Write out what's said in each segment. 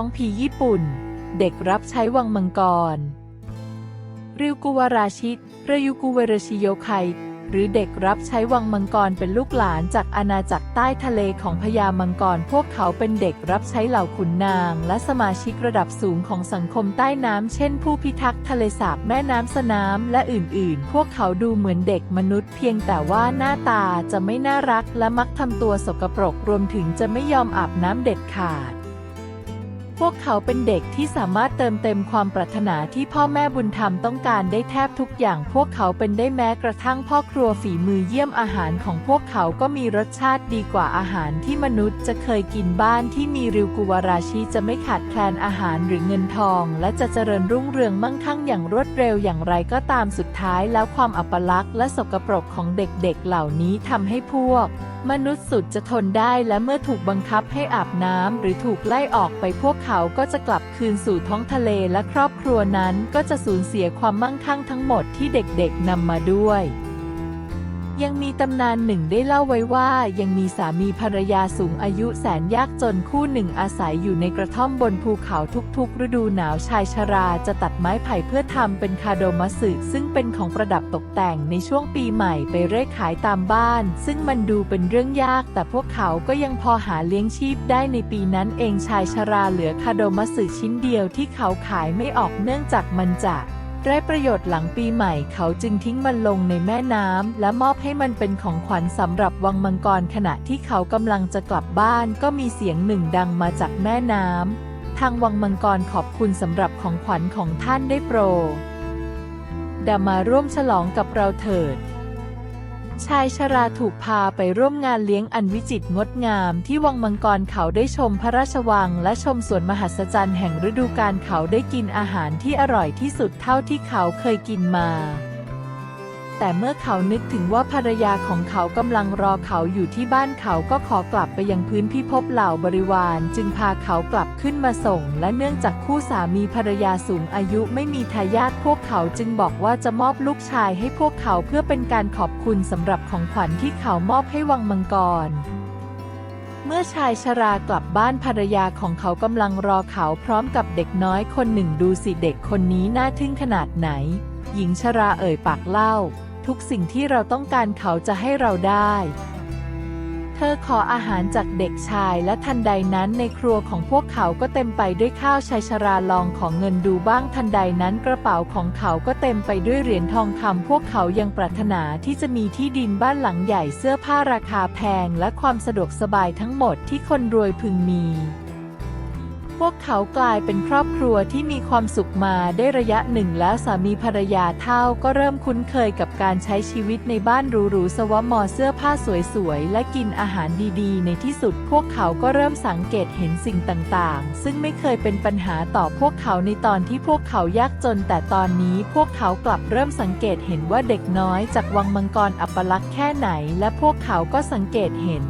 ยองผีญี่ปุ่น เด็กรับใช้วังมังกร ริวกุวาราชิเรยุกุเวรชิโยไคหรือเด็กรับใช้วังมังกรเป็นลูกหลานจากอาณาจักรใต้ทะเลของพญามังกร พวกเขาเป็นเด็กรับใช้เหล่าขุนนาง และสมาชิกระดับสูงของสังคมใต้น้ำ เช่น ผู้พิทักษ์ทะเลสาบแม่น้ำสนามและอื่นๆ พวกเขาดูเหมือนเด็กมนุษย์ เพียงแต่ว่าหน้าตาจะไม่น่ารักและมักทำตัวสกปรกรวมถึงจะไม่ยอมอาบน้ำเด็ดขาด พวกเขาเป็นเด็กที่สามารถเติมเต็มความปรารถนาที่พ่อแม่บุญธรรมต้องการได้แทบทุกอย่าง พวกเขาเป็นได้แม้กระทั่งพ่อครัวฝีมือเยี่ยมอาหารของพวกเขาก็มีรสชาติดีกว่าอาหารที่มนุษย์จะเคยกินบ้านที่มีริวกุวาราชิจะไม่ขาดแคลนอาหารหรือเงินทอง และจะเจริญรุ่งเรืองมั่งคั่งอย่างรวดเร็วอย่างไรก็ตามสุดท้าย แล้วความอัปลักษณ์และสกปรกของเด็กๆเหล่านี้ทำให้พวก มนุษย์สุดจะทนได้และเมื่อถูกบังคับให้อาบน้ำหรือถูกไล่ออกไปพวกเขาก็จะกลับคืนสู่ท้องทะเลและครอบครัวนั้นก็จะสูญเสียความมั่งคั่งทั้งหมดที่เด็กๆนำมาด้วย ยังมีตำนานหนึ่งได้เล่าไว้ว่ายังมีสามีภรรยาสูงอายุแสนยากจนคู่หนึ่งอาศัยอยู่ในกระท่อมบนภูเขาทุกๆ ฤดูหนาวชายชราจะตัดไม้ไผ่เพื่อทำเป็นคาโดมัสึซึ่งเป็นของประดับตกแต่งในช่วงปีใหม่ไปเร่ขายตามบ้าน ซึ่งมันดูเป็นเรื่องยาก แต่พวกเขาก็ยังพอหาเลี้ยงชีพได้ในปีนั้นเองชายชราเหลือคาโดมัสึชิ้นเดียวที่เขาขายไม่ออกเนื่องจากมันจะ ได้ประโยชน์หลังปีใหม่เขาจึงทิ้งมันลงในแม่น้ำและมอบให้มันเป็นของขวัญสำหรับวังมังกรขณะที่เขากำลังจะกลับบ้านก็มีเสียงหนึ่งดังมาจากแม่น้ำทางวังมังกรขอบคุณสำหรับของขวัญของท่านได้โปรดดามาร่วมฉลองกับเราเถิด ชายชราถูกพาไปร่วมงานเลี้ยงอันวิจิตรงดงามที่วังมังกรเขาได้ชมพระราชวัง และชมสวนมหัศจรรย์แห่งฤดูกาลเขาได้กินอาหารที่อร่อยที่สุดเท่าที่เขาเคยกินมา แต่เมื่อเขานึกถึงว่าภรรยาของเขากำลังรอเขาอยู่ที่บ้านเขาก็ขอกลับไปยังพื้นพิภพเหล่าบริวาร จึงพาเขากลับขึ้นมาส่ง และเนื่องจากคู่สามีภรรยาสูงอายุไม่มีทายาทพวกเขาจึงบอกว่าจะมอบลูกชายให้พวกเขาเพื่อเป็นการขอบคุณสำหรับของขวัญที่เขามอบให้วังมังกรเมื่อชายชรากลับบ้านภรรยาของเขากำลังรอเขาพร้อมกับเด็กน้อยคนหนึ่งดูสิเด็กคนนี้น่าทึ่งขนาดไหน หญิงชราเอ่ยปากเล่า ทุกสิ่งที่เราต้องการเขาจะให้เราได้ เธอขออาหารจากเด็กชายและทันใดนั้นในครัวของพวกเขาก็เต็มไปด้วยข้าวชายชราลองของเงินดูบ้างทันใดนั้นกระเป๋าของเขาก็เต็มไปด้วยเหรียญทองคำพวกเขายังปรารถนาที่จะมีที่ดินบ้านหลังใหญ่เสื้อผ้าราคาแพงและความสะดวกสบายทั้งหมดที่คนรวยพึงมี พวกเขากลายเป็นครอบครัวที่มีความสุขมาได้ระยะหนึ่งแล้วสามีภรรยาเท่าก็เริ่มคุ้นเคยกับการใช้ชีวิตในบ้านหรูๆสวมอเสื้อผ้าสวยๆ และกินอาหารดีๆ ในที่สุดพวกเขาก็เริ่มสังเกตเห็นสิ่งต่างๆ ซึ่งไม่เคยเป็นปัญหาต่อพวกเขาในตอนที่พวกเขายากจน แต่ตอนนี้พวกเขากลับเริ่มสังเกตเห็นว่าเด็กน้อยจากวังมังกรอัปลักษณ์แค่ไหน และพวกเขาก็สังเกตเห็น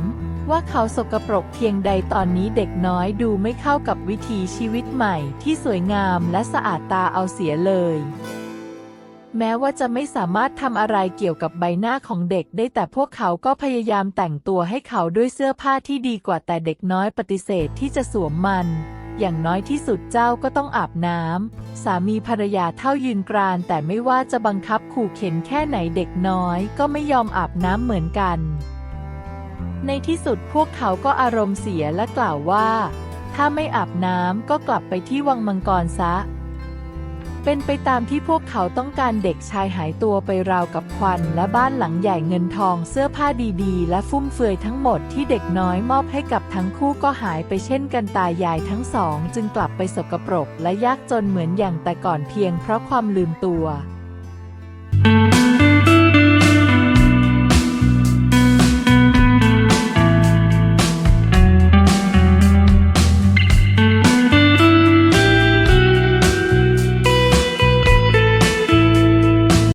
ว่าเขาสกปรกเพียงใดตอนนี้เด็กน้อยดูไม่เข้ากับวิถีชีวิตใหม่ ที่สวยงามและสะอาดตาเอาเสียเลย แม้ว่าจะไม่สามารถทำอะไรเกี่ยวกับใบหน้าของเด็กได้แต่พวกเขาก็พยายามแต่งตัวให้เขาด้วยเสื้อผ้าที่ดีกว่าแต่เด็กน้อยปฏิเสธที่จะสวมมันอย่างน้อยที่สุดเจ้าก็ต้องอาบน้ำ สามีภรรยาเท่ายืนกราน แต่ไม่ว่าจะบังคับขู่เข็นแค่ไหนเด็กน้อยก็ไม่ยอมอาบน้ำเหมือนกัน ในที่สุดพวกเขาก็อารมณ์เสียและกล่าวว่า ถ้าไม่อาบน้ำก็กลับไปที่วังมังกรซะ เป็นไปตามที่พวกเขาต้องการเด็กชายหายตัวไปราวกับควันและบ้านหลังใหญ่เงินทองเสื้อผ้าดีๆ และฟุ่มเฟือยทั้งหมดที่เด็กน้อยมอบให้กับทั้งคู่ก็หายไปเช่นกันตายายทั้งสอง จึงกลับไปสกปรกและยากจนเหมือนอย่างแต่ก่อนเพียงเพราะความลืมตัว